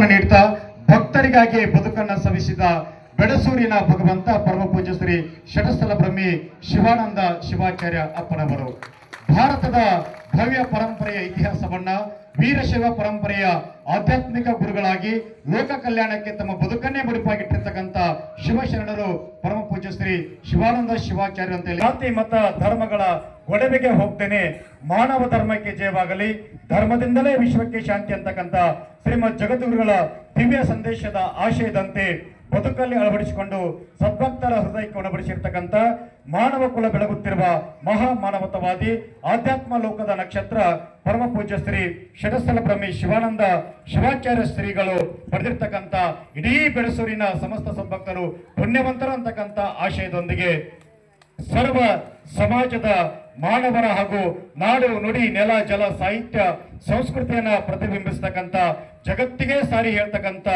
ನೀಡ್ತಾ ಭಕ್ತರಿಗಾಗಿ ಬದುಕನ್ನ ಸವಿಸಿದ ಬೆಡಸೂರಿನ ಭಗವಂತ ಪರಮ ಪೂಜ್ಯ ಶ್ರೀ ಷಟಸ್ಥಲ ಬ್ರಹ್ಮಿ ಶಿವಾನಂದ ಶಿವಾಚಾರ್ಯ ಅಪ್ಪನವರು. ಭಾರತದ ಭವ್ಯ ಪರಂಪರೆಯ ಇತಿಹಾಸವನ್ನ ವೀರಶೈವ ಪರಂಪರೆಯ ಆಧ್ಯಾತ್ಮಿಕ ಗುರುಗಳಾಗಿ ಲೋಕ ಕಲ್ಯಾಣಕ್ಕೆ ತಮ್ಮ ಬದುಕನ್ನೇ ಮುಡಿಪಾಗಿಟ್ಟಿರ್ತಕ್ಕಂಥ ಶಿವಶರಣರು ಪರಮ ಪೂಜ್ಯ ಶ್ರೀ ಶಿವಾನಂದ ಶಿವಾಚಾರ್ಯ ಅಂತ ಹೇಳಿ. ಜಾತಿ, ಮತ, ಧರ್ಮಗಳ ಒಡವೆಗೆ ಹೋಗ್ತೇನೆ. ಮಾನವ ಧರ್ಮಕ್ಕೆ ಜಯವಾಗಲಿ. ಧರ್ಮದಿಂದಲೇ ವಿಶ್ವಕ್ಕೆ ಶಾಂತಿ ಅಂತಕ್ಕಂಥ ಶ್ರೀಮದ್ ಜಗದ್ಗುರುಗಳ ದಿವ್ಯ ಸಂದೇಶದ ಆಶಯದಂತೆ ಬದುಕಲ್ಲಿ ಅಳವಡಿಸಿಕೊಂಡು ಸದ್ಭಕ್ತರ ಹೃದಯಕ್ಕೆ ಒಳಪಡಿಸಿರ್ತಕ್ಕಂಥ ಮಾನವ ಕುಲ ಬೆಳಗುತ್ತಿರುವ ಮಹಾ ಮಾನವತವಾದಿ ಆಧ್ಯಾತ್ಮ ಲೋಕದ ನಕ್ಷತ್ರ ಪರಮ ಪೂಜ್ಯ ಶ್ರೀ ಷಡಸ್ಥಲ ಬ್ರಹ್ಮಿ ಶಿವಾನಂದ ಶಿವಾಚಾರ್ಯ ಶ್ರೀಗಳು ಪಡೆದಿರ್ತಕ್ಕಂಥ ಇಡೀ ಬೆಳಸೂರಿನ ಸಮಸ್ತ ಸದ್ಭಕ್ತರು ಪುಣ್ಯವಂತರು ಅಂತಕ್ಕಂಥ ಆಶಯದೊಂದಿಗೆ ಸರ್ವ ಸಮಾಜದ ಮಾನವರ ಹಾಗೂ ನಾಡು ನುಡಿ, ನೆಲ, ಜಲ, ಸಾಹಿತ್ಯ, ಸಂಸ್ಕೃತಿಯನ್ನ ಪ್ರತಿಬಿಂಬಿಸ್ತಕ್ಕಂಥ ಜಗತ್ತಿಗೆ ಸಾರಿ ಹೇಳ್ತಕ್ಕಂಥ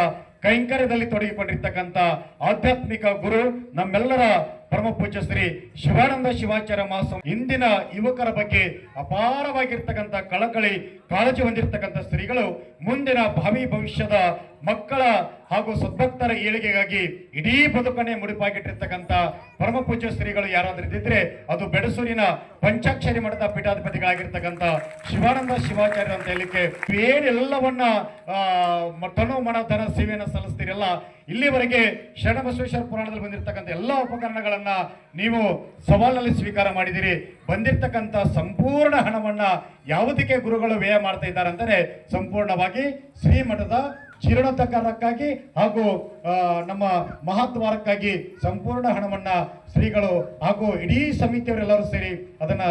ಕೈಂಕರ್ಯದಲ್ಲಿ ತೊಡಗಿಕೊಂಡಿರ್ತಕ್ಕಂಥ ಆಧ್ಯಾತ್ಮಿಕ ಗುರು ನಮ್ಮೆಲ್ಲರ ಪರಮ ಪೂಜ್ಯ ಶ್ರೀ ಶಿವಾನಂದ ಶಿವಾಚಾರ್ಯ ಮಾಸ ಇಂದಿನ ಯುವಕರ ಬಗ್ಗೆ ಅಪಾರವಾಗಿರ್ತಕ್ಕಂಥ ಕಳಕಳಿ ಕಾಳಜಿ ಹೊಂದಿರತಕ್ಕಂಥ ಶ್ರೀಗಳು ಮುಂದಿನ ಭಾವಿ ಭವಿಷ್ಯದ ಮಕ್ಕಳ ಹಾಗೂ ಸದ್ಭಕ್ತರ ಏಳಿಗೆಗಾಗಿ ಇಡೀ ಬದುಕನ್ನೇ ಮುಡಿಪಾಗಿಟ್ಟಿರ್ತಕ್ಕಂಥ ಪರಮ ಪೂಜ್ಯ ಶ್ರೀಗಳು ಯಾರಾದ್ರೂ ಇದ್ದಿದ್ರೆ ಅದು ಬೆಡಸೂರಿನ ಪಂಚಾಕ್ಷರಿ ಮಠದ ಪೀಠಾಧಿಪತಿಗಳಾಗಿರ್ತಕ್ಕಂಥ ಶಿವಾನಂದ ಶಿವಾಚಾರ್ಯ ಅಂತ ಹೇಳಲಿಕ್ಕೆ ಏನೆಲ್ಲವನ್ನ ತನು ಮನ ಧನ ಸೇವೆಯನ್ನು ಸಲ್ಲಿಸ್ತೀರಲ್ಲ, ಇಲ್ಲಿವರೆಗೆ ಶರಣಬಸವೇಶ್ವರ ಪುರಾಣದಲ್ಲಿ ಬಂದಿರತಕ್ಕಂಥ ಎಲ್ಲ ಉಪಕರಣಗಳನ್ನ ನೀವು ಸವಾಲಲ್ಲಿ ಸ್ವೀಕಾರ ಮಾಡಿದಿರಿ. ಬಂದಿರತಕ್ಕಂಥ ಸಂಪೂರ್ಣ ಹಣವನ್ನ ಯಾವುದಕ್ಕೆ ಗುರುಗಳು ವ್ಯಯ ಮಾಡ್ತಾ ಇದ್ದಾರೆ ಅಂದರೆ ಸಂಪೂರ್ಣವಾಗಿ ಶ್ರೀಮಠದ ಜೀರ್ಣೋದ್ಧಾರಕ್ಕಾಗಿ ಹಾಗೂ ನಮ್ಮ ಮಹಾದ್ವಾರಕ್ಕಾಗಿ ಸಂಪೂರ್ಣ ಹಣವನ್ನ ಶ್ರೀಗಳು ಹಾಗೂ ಇಡೀ ಸಮಿತಿಯವರೆಲ್ಲರೂ ಸೇರಿ ಅದನ್ನ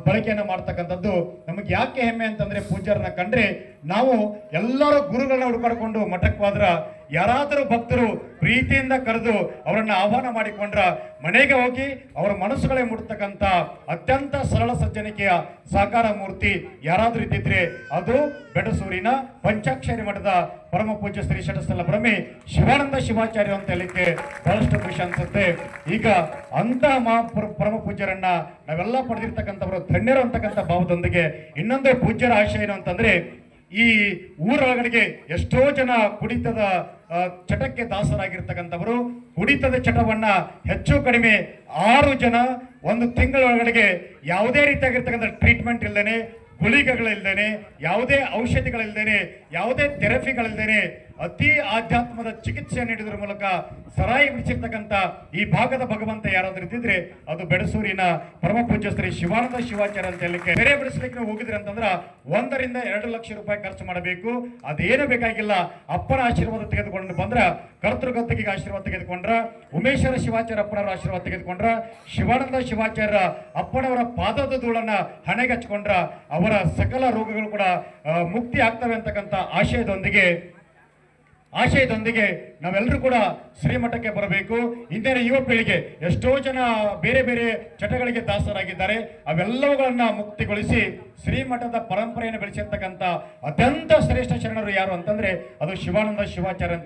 ಬಳಕೆಯನ್ನು ಮಾಡ್ತಕ್ಕಂಥದ್ದು ನಮಗೆ ಯಾಕೆ ಹೆಮ್ಮೆ ಅಂತಂದ್ರೆ ಪೂಜಾರನ್ನ ಕಂಡ್ರೆ ನಾವು ಎಲ್ಲರ ಗುರುಗಳನ್ನ ಹುಡುಕಾಡಿಕೊಂಡು ಮಠಕ್ಕೆ ಹೋದ್ರ ಯಾರಾದರೂ ಭಕ್ತರು ಪ್ರೀತಿಯಿಂದ ಕರೆದು ಅವರನ್ನ ಆಹ್ವಾನ ಮಾಡಿಕೊಂಡ್ರ ಮನೆಗೆ ಹೋಗಿ ಅವರ ಮನಸ್ಸುಗಳೇ ಮುಟ್ತಕ್ಕಂಥ ಅತ್ಯಂತ ಸರಳ ಸಜ್ಜನಿಕೆಯ ಸಾಕಾರ ಮೂರ್ತಿ ಯಾರಾದ್ರೂ ಇದ್ದಿದ್ರೆ ಅದು ಬೆಡಸೂರಿನ ಪಂಚಾಕ್ಷರಿ ಮಠದ ಪರಮ ಪೂಜ್ಯ ಶ್ರೀ ಷಟಸ್ಥಲ ಬ್ರಹ್ಮಿ ಶಿವಾನಂದ ಶಿವಾಚಾರ್ಯ ಅಂತ ಹೇಳಲಿಕ್ಕೆ ಬಹಳಷ್ಟು ಖುಷಿ ಅನ್ಸುತ್ತೆ. ಈಗ ಅಂತಹ ಮಹಾ ಪರ- ಪರಮ ಪೂಜ್ಯರನ್ನ ನಾವೆಲ್ಲ ಪಡೆದಿರ್ತಕ್ಕಂಥವರು ಧನ್ಯರು ಅಂತಕ್ಕಂಥ ಭಾವದೊಂದಿಗೆ ಇನ್ನೊಂದು ಪೂಜ್ಯರ ಆಶಯ ಏನು ಅಂತಂದ್ರೆ ಈ ಊರೊಳಗಡೆಗೆ ಎಷ್ಟೋ ಜನ ಕುಡಿತದ ಚಟಕ್ಕೆ ದಾಸರಾಗಿರ್ತಕ್ಕಂಥವರು ಕುಡಿತದ ಚಟವನ್ನ ಹೆಚ್ಚು ಕಡಿಮೆ ಆರು ಜನ ಒಂದು ತಿಂಗಳೊಳಗಡೆಗೆ ಯಾವುದೇ ರೀತಿಯಾಗಿರ್ತಕ್ಕಂಥ ಟ್ರೀಟ್ಮೆಂಟ್ ಇಲ್ಲದೇನೆ ಗುಳಿಗೆಗಳಿಲ್ದೇನೆ, ಯಾವುದೇ ಔಷಧಿಗಳಿಲ್ದೇನೆ, ಯಾವುದೇ ಥೆರಪಿಗಳಿಲ್ದೇನೆ ಅತಿ ಆಧ್ಯಾತ್ಮದ ಚಿಕಿತ್ಸೆ ನೀಡಿದ್ರ ಮೂಲಕ ಸರಾಯಿ ಬಿಡಿಸಿರ್ತಕ್ಕಂಥ ಈ ಭಾಗದ ಭಗವಂತ ಯಾರಾದ್ರೂ ಇದ್ದಿದ್ರೆ ಅದು ಬೆಡಸೂರಿನ ಪರಮ ಪೂಜ್ಯ ಶ್ರೀ ಶಿವಾನಂದ ಶಿವಾಚಾರ್ಯ ಅಂತ ಹೇಳಲಿಕ್ಕೆ ಬೇರೆ ಬಿಡಿಸ್ಲಿಕ್ಕೆ ನೀವು ಹೋಗಿದ್ರಿ ಅಂತಂದ್ರೆ ಒಂದರಿಂದ ಎರಡು ಲಕ್ಷ ರೂಪಾಯಿ ಖರ್ಚು ಮಾಡಬೇಕು. ಅದೇನು ಬೇಕಾಗಿಲ್ಲ. ಅಪ್ಪನ ಆಶೀರ್ವಾದ ತೆಗೆದುಕೊಂಡು ಬಂದ್ರ ಕರ್ತೃಗತ್ತಿಗೆ ಆಶೀರ್ವಾದ ತೆಗೆದುಕೊಂಡ್ರ, ಉಮೇಶ್ವರ ಶಿವಾಚಾರ್ಯ ಅಪ್ಪನವರ ಆಶೀರ್ವಾದ ತೆಗೆದುಕೊಂಡ್ರ, ಶಿವಾನಂದ ಶಿವಾಚಾರ್ಯ ಅಪ್ಪನವರ ಪಾದದ ಧೂಳನ್ನ ಹಣೆಗೆ ಹಚ್ಕೊಂಡ್ರ, ಅವರ ಸಕಲ ರೋಗಗಳು ಕೂಡ ಮುಕ್ತಿ ಆಗ್ತವೆ ಅಂತಕ್ಕಂಥ ಆಶಯದೊಂದಿಗೆ ಆಶಯದೊಂದಿಗೆ ನಾವೆಲ್ಲರೂ ಕೂಡ ಶ್ರೀಮಠಕ್ಕೆ ಬರಬೇಕು. ಇಂದಿನ ಯುವ ಪೀಳಿಗೆ ಎಷ್ಟೋ ಜನ ಬೇರೆ ಬೇರೆ ಚಟಗಳಿಗೆ ದಾಸರಾಗಿದ್ದಾರೆ. ಅವೆಲ್ಲವುಗಳನ್ನ ಮುಕ್ತಿಗೊಳಿಸಿ ಶ್ರೀಮಠದ ಪರಂಪರೆಯನ್ನು ಬೆಳೆಸಿರ್ತಕ್ಕಂಥ ಅತ್ಯಂತ ಶ್ರೇಷ್ಠ ಶರಣರು ಯಾರು ಅಂತಂದ್ರೆ ಅದು ಶಿವಾನಂದ ಶಿವಾಚಾರ್ಯ